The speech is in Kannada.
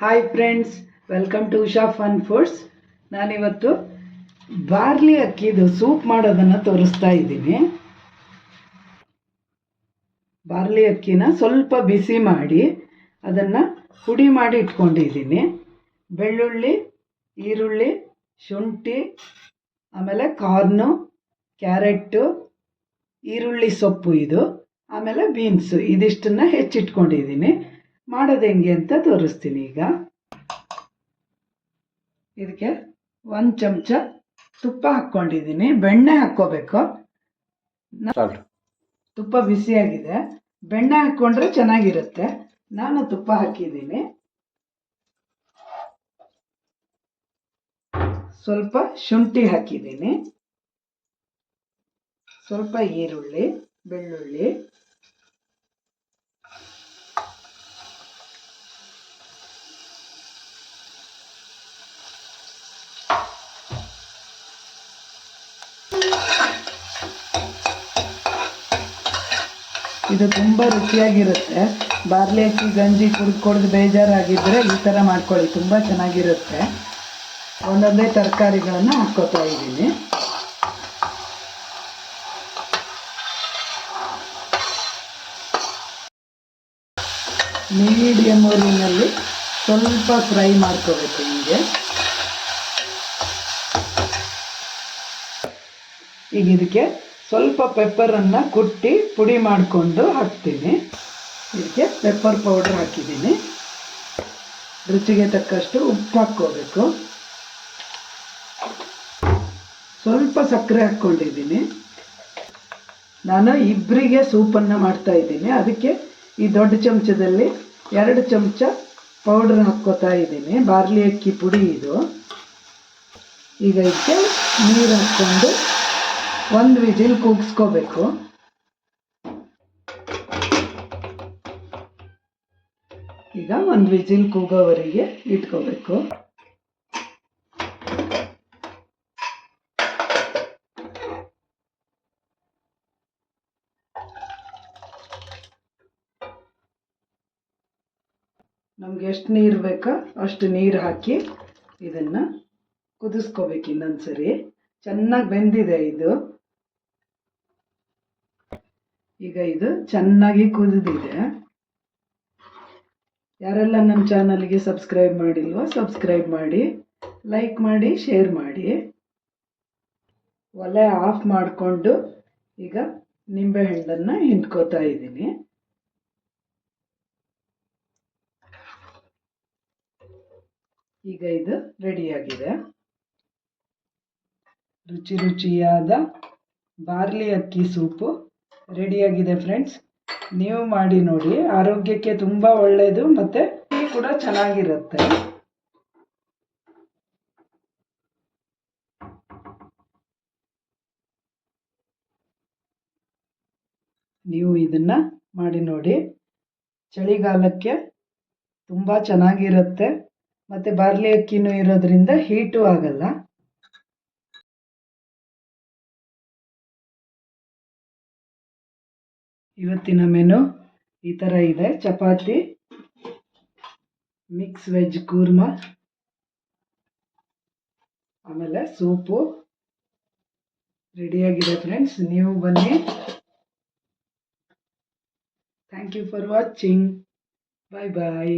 Hi friends welcome to Usha fun foods ನಾನಿವತ್ತು ಬಾರ್ಲಿ ಅಕ್ಕಿದು ಸೂಪ್ ಮಾಡೋದನ್ನು ತೋರಿಸ್ತಾ ಇದ್ದೀನಿ. ಬಾರ್ಲಿ ಅಕ್ಕಿನ ಸ್ವಲ್ಪ ಬಿಸಿ ಮಾಡಿ ಅದನ್ನು ಪುಡಿ ಮಾಡಿ ಇಟ್ಕೊಂಡಿದ್ದೀನಿ. ಬೆಳ್ಳುಳ್ಳಿ, ಈರುಳ್ಳಿ, ಶುಂಠಿ, ಆಮೇಲೆ ಕಾರ್ನು, ಕ್ಯಾರೆಟ್ಟು, ಈರುಳ್ಳಿ ಸೊಪ್ಪು ಇದು, ಆಮೇಲೆ ಬೀನ್ಸು ಇದಿಷ್ಟನ್ನು ಹೆಚ್ಚಿಟ್ಕೊಂಡಿದ್ದೀನಿ. ಮಾಡೋದು ಹೆಂಗೆ ಅಂತ ತೋರಿಸ್ತೀನಿ ಈಗ. ಇದಕ್ಕೆ ಒಂದು ಚಮಚ ತುಪ್ಪ ಹಾಕ್ಕೊಂಡಿದ್ದೀನಿ. ಬೆಣ್ಣೆ ಹಾಕ್ಕೋಬೇಕು. ತುಪ್ಪ ಬಿಸಿಯಾಗಿದೆ. ಬೆಣ್ಣೆ ಹಾಕ್ಕೊಂಡ್ರೆ ಚೆನ್ನಾಗಿರುತ್ತೆ. ನಾನು ತುಪ್ಪ ಹಾಕಿದ್ದೀನಿ. ಸ್ವಲ್ಪ ಶುಂಠಿ ಹಾಕಿದ್ದೀನಿ. ಸ್ವಲ್ಪ ಈರುಳ್ಳಿ ಬೆಳ್ಳುಳ್ಳಿ ಇದು ತುಂಬ ರುಚಿಯಾಗಿರುತ್ತೆ. ಬಾರ್ಲಿ ಅಕ್ಕಿ, ಗಂಜಿ ಕುಡ್ದು ಕುಡ್ದು ಬೇಜಾರಾಗಿದ್ದರೆ ಈ ಥರ ಮಾಡ್ಕೊಳ್ಳಿ. ತುಂಬ ಚೆನ್ನಾಗಿರುತ್ತೆ. ಒಂದೊಂದೇ ತರಕಾರಿಗಳನ್ನು ಹಾಕ್ಕೋತಾ ಇದ್ದೀನಿ. ಮೀಡಿಯಮ್ ಊರಿನಲ್ಲಿ ಸ್ವಲ್ಪ ಫ್ರೈ ಮಾಡ್ಕೋಬೇಕು ಹಿಂಗೆ ಈಗ ಇದಕ್ಕೆ ಸ್ವಲ್ಪ ಪೆಪ್ಪರನ್ನು ಕುಟ್ಟಿ ಪುಡಿ ಮಾಡಿಕೊಂಡು ಹಾಕ್ತೀನಿ. ಇದಕ್ಕೆ ಪೆಪ್ಪರ್ ಪೌಡ್ರ್ ಹಾಕಿದ್ದೀನಿ. ರುಚಿಗೆ ತಕ್ಕಷ್ಟು ಉಪ್ಪು ಹಾಕ್ಕೋಬೇಕು. ಸ್ವಲ್ಪ ಸಕ್ಕರೆ ಹಾಕ್ಕೊಂಡಿದ್ದೀನಿ. ನಾನು ಇಬ್ಬರಿಗೆ ಸೂಪನ್ನು ಮಾಡ್ತಾ ಇದ್ದೀನಿ. ಅದಕ್ಕೆ ಈ ದೊಡ್ಡ ಚಮಚದಲ್ಲಿ ಎರಡು ಚಮಚ ಪೌಡ್ರ್ ಹಾಕ್ಕೋತಾ ಇದ್ದೀನಿ. ಬಾರ್ಲಿ ಅಕ್ಕಿ ಪುಡಿ ಇದು. ಈಗ ಇದಕ್ಕೆ ನೀರು ಹಾಕ್ಕೊಂಡು ಒಂದು ವಿಜಿಲ್ ಕೂಗಿಸ್ಕೋಬೇಕು. ಈಗ ಒಂದು ವಿಜಿಲ್ ಕೂಗೋವರೆಗೆ ಇಟ್ಕೋಬೇಕು. ನಮ್ಗೆ ಎಷ್ಟು ನೀರು ಬೇಕೋ ಅಷ್ಟು ನೀರು ಹಾಕಿ ಇದನ್ನು ಕುದಿಸ್ಕೋಬೇಕು ಇನ್ನೊಂದ್ಸರಿ. ಚೆನ್ನಾಗಿ ಬೆಂದಿದೆ ಇದು. ಈಗ ಇದು ಚೆನ್ನಾಗಿ ಕುದಿದಿದೆ. ಯಾರೆಲ್ಲ ನಮ್ಮ ಚಾನಲ್ಗೆ ಸಬ್ಸ್ಕ್ರೈಬ್ ಮಾಡಿಲ್ವೋ ಸಬ್ಸ್ಕ್ರೈಬ್ ಮಾಡಿ, ಲೈಕ್ ಮಾಡಿ, ಶೇರ್ ಮಾಡಿ. ಒಲೆ ಆಫ್ ಮಾಡಿಕೊಂಡು ಈಗ ನಿಂಬೆಹಣ್ಣನ್ನು ಹಿಂಡ್ಕೋತಾ ಇದ್ದೀನಿ. ಈಗ ಇದು ರೆಡಿಯಾಗಿದೆ. ರುಚಿ ರುಚಿಯಾದ ಬಾರ್ಲಿ ಅಕ್ಕಿ ಸೂಪು. ರೆಡಿಯಾಗಿದೆ ಫ್ರೆಂಡ್ಸ್ ನೀವು ಮಾಡಿ ನೋಡಿ. ಆರೋಗ್ಯಕ್ಕೆ ತುಂಬ ಒಳ್ಳೆಯದು ಮತ್ತು ಟೀ ಕೂಡ ಚೆನ್ನಾಗಿರುತ್ತೆ. ನೀವು ಇದನ್ನು ಮಾಡಿ ನೋಡಿ. ಚಳಿಗಾಲಕ್ಕೆ ತುಂಬ ಚೆನ್ನಾಗಿರುತ್ತೆ. ಮತ್ತು ಬಾರ್ಲಿ ಅಕ್ಕಿನೂ ಇರೋದ್ರಿಂದ ಹೀಟು ಆಗಲ್ಲ. ಇವತ್ತಿನ ಮೆನು ಈ ಥರ ಇದೆ. ಚಪಾತಿ ಮಿಕ್ಸ್ ವೆಜ್ ಕೂರ್ಮ, ಆಮೇಲೆ ಸೂಪು. ರೆಡಿಯಾಗಿದೆ ಫ್ರೆಂಡ್ಸ್ ನೀವು ಬನ್ನಿ. Thank you for watching bye bye